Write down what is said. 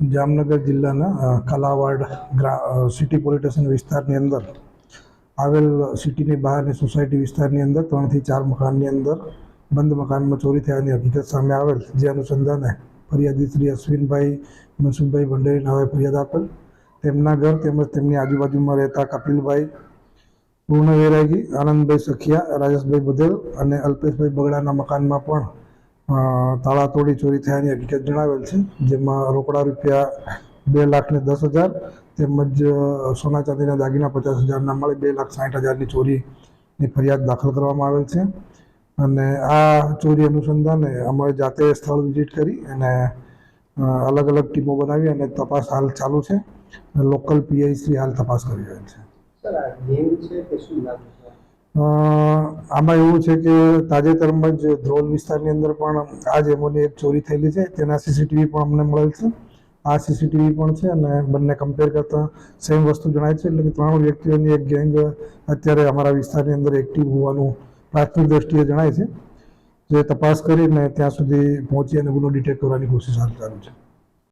જામનગર જિલ્લાના કલાવાડ સિટી પોલીટેશન વિસ્તારની અંદર આવેલ સિટીની બહારની સોસાયટી વિસ્તારની અંદર ત્રણથી ચાર મકાનની અંદર બંધ મકાનમાં ચોરી થયાની હકીકત સામે આવેલ. જે અનુસંધાને ફરિયાદી શ્રી અશ્વિનભાઈ મનસુખભાઈ ભંડેરી નાવે ફરિયાદ આપેલ. તેમના ઘર તેમજ તેમની આજુબાજુમાં રહેતા કપિલભાઈ પૂર્ણ વેરાગી આનંદભાઈ સખિયા, રાજેશભાઈ બધેલ અને અલ્પેશભાઈ બગડાના મકાનમાં પણ તાળા તોડી ચોરી થયાની હકીકત જણાવેલ છે જેમાં રોકડા રૂપિયા બે લાખ ને દસ હજાર તેમજ સોના ચાંદીના દાગીના પચાસ હજારના મળે બે લાખ સાઠ હજારની ચોરીની ફરિયાદ દાખલ કરવામાં આવેલ છે. અને આ ચોરી અનુસંધાને અમે જાતે સ્થળ વિઝિટ કરી અને અલગ અલગ ટીમો બનાવી અને તપાસ હાલ ચાલુ છે. લોકલ પીઆઈસી હાલ તપાસ કરી રહ્યા છે. આમાં એવું છે કે તાજેતરમાં જ ધ્રોલ વિસ્તારની અંદર પણ આ જ એમોની એક ચોરી થયેલી છે. તેના સીસીટીવી પણ અમને મળેલ છે. આ સીસીટીવી પણ છે અને બંને કમ્પેર કરતાં સેમ વસ્તુ જણાય છે. એટલે કે ત્રણ વ્યક્તિઓની એક ગેંગ અત્યારે અમારા વિસ્તારની અંદર એક્ટિવ હોવાનું પ્રાથમિક દ્રષ્ટિએ જણાય છે. જે તપાસ કરીને ત્યાં સુધી પહોંચી અને ગુનો ડિટેક્ટ કરવાની કોશિશ હાથ ચાલુ છે.